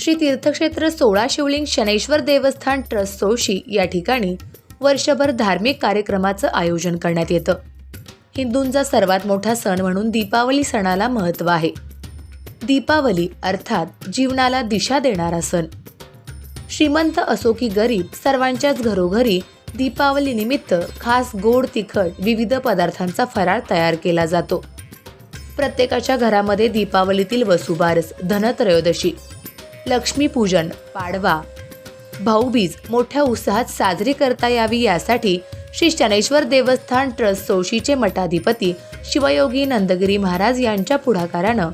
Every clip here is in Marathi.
श्री तीर्थक्षेत्र सोळा शिवलिंग शनैश्वर देवस्थान ट्रस्ट सोळशी या ठिकाणी वर्षभर धार्मिक कार्यक्रमाचं आयोजन करण्यात येतं. हिंदूंचा सर्वात मोठा सण म्हणून दीपावली सणाला महत्त्व आहे. दीपावली अर्थात जीवनाला दिशा देणारा सण. श्रीमंत असो की गरीब सर्वांच्याच घरोघरी दीपावलीनिमित्त खास गोड तिखट विविध पदार्थांचा फराळ तयार केला जातो. प्रत्येकाच्या घरामध्ये दीपावलीतील वसुबारस धनत्रयोदशी लक्ष्मीपूजन पाडवा. भाऊबीज मोठ्या उत्साहात साजरी करता यावी यासाठी श्री शनेश्वर देवस्थान ट्रस्ट सोशीचे मठाधिपती शिवयोगी नंदगिरी महाराज यांच्या पुढाकारानं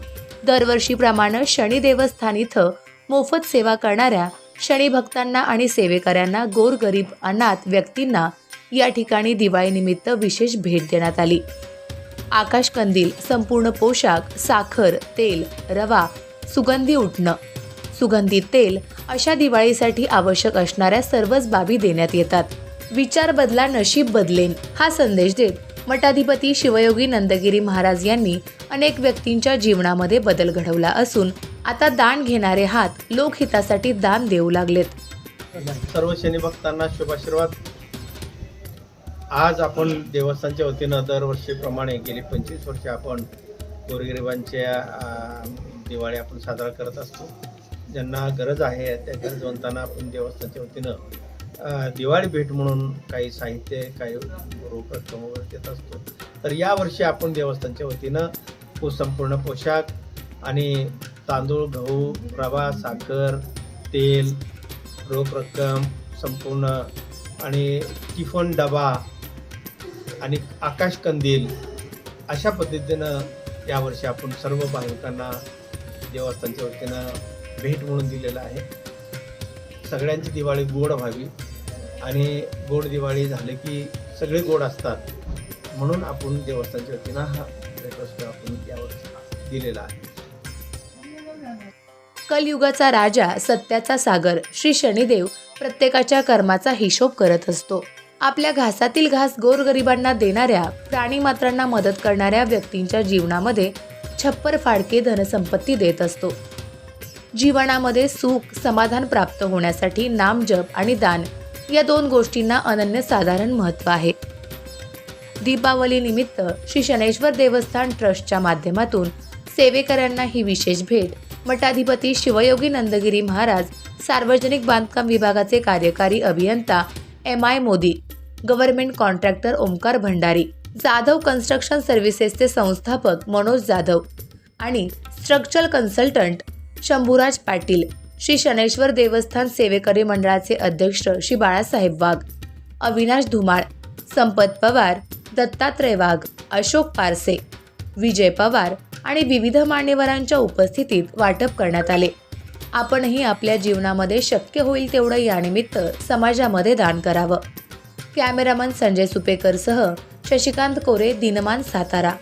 दरवर्षीप्रमाणे शनी देवस्थान इथं मोफत सेवा करणाऱ्या शनीभक्तांना आणि सेवेकऱ्यांना गोरगरीब अनाथ व्यक्तींना या ठिकाणी दिवाळीनिमित्त विशेष भेट देण्यात आली. आकाशकंदील संपूर्ण पोशाख साखर तेल रवा सुगंधी उठणं सुगंधित तेल अशा दिवाळीसाठी आवश्यक असणाऱ्या सर्वच बाबी देण्यात येतात. विचार बदला नशीब बदलेन हा संदेश देत मठाधिपती शिवयोगी नंदगिरी महाराज यांनी अनेक व्यक्तींच्या जीवनामध्ये बदल घडवला असून आता दान घेणारे हात लोकहितासाठी दान देऊ लागलेत. सर्व शनी भक्तांना शुभाशीर्वाद. आज आपण देवस्थानच्या वतीनं दरवर्षीप्रमाणे गेली पंचवीस वर्षे आपण गोरगरिबांच्या दिवाळी आपण साजरा करत असतो. ज्यांना गरज आहे त्या गरजवंतांना आपण देवस्थानच्या वतीनं दिवाळी भेट म्हणून काही साहित्य काही रोख रक्कम वगैरे देत असतो. तर यावर्षी आपण देवस्थानच्या वतीनं पो संपूर्ण पोशाख आणि तांदूळ गहू रवा साखर तेल रोख रक्कम संपूर्ण आणि टिफन डबा आणि आकाशकंदील अशा पद्धतीनं यावर्षी आपण सर्व भाविकांना देवस्थानच्या वतीनं भेट म्हणून दिलेलं आहे. सगळ्यांची दिवाळी गोड व्हावी आणि गोड दिवाळी झाले की सगळे गोड असतात म्हणून आपण देवस्थानच्या वतीनं हा भेटवस्तू आपण यावर्षी दिलेला आहे. कलयुगाचा राजा सत्याचा सागर श्री शनिदेव प्रत्येकाच्या कर्माचा हिशोब करत असतो. आपल्या घासातील घास गोरगरिबांना देणाऱ्या प्राणीमात्रांना मदत करणाऱ्या व्यक्तींच्या जीवनामध्ये छप्पर फाडके धनसंपत्ती देत असतो. जीवनामध्ये सुख समाधान प्राप्त होण्यासाठी नामजप आणि दान या दोन गोष्टींना अनन्यसाधारण महत्त्व आहे. दीपावलीनिमित्त श्री शनेश्वर देवस्थान ट्रस्टच्या माध्यमातून सेवेकऱ्यांना ही विशेष भेट मठाधिपती शिवयोगी नंदगिरी महाराज सार्वजनिक बांधकाम विभागाचे कार्यकारी अभियंता M I Modi government contractor Omkar Bhandari Jadhav construction सर्व्हिसेसचे संस्थापक मनोज जाधव आणि स्ट्रक्चरल कन्सल्टंट शंभूराज पाटील श्री शनेश्वर देवस्थान सेवेकरी मंडळाचे अध्यक्ष श्री बाळासाहेब वाघ अविनाश धुमाळ संपत पवार दत्तात्रय वाघ अशोक पारसे विजय पवार आणि विविध मान्यवरांच्या उपस्थितीत वाटप करण्यात आले. आपणही आपल्या जीवनामध्ये शक्य होईल तेवढं यानिमित्त समाजामध्ये दान करावं. कॅमेरामन संजय सुपेकरसह शशिकांत कोरे दिनमान सातारा.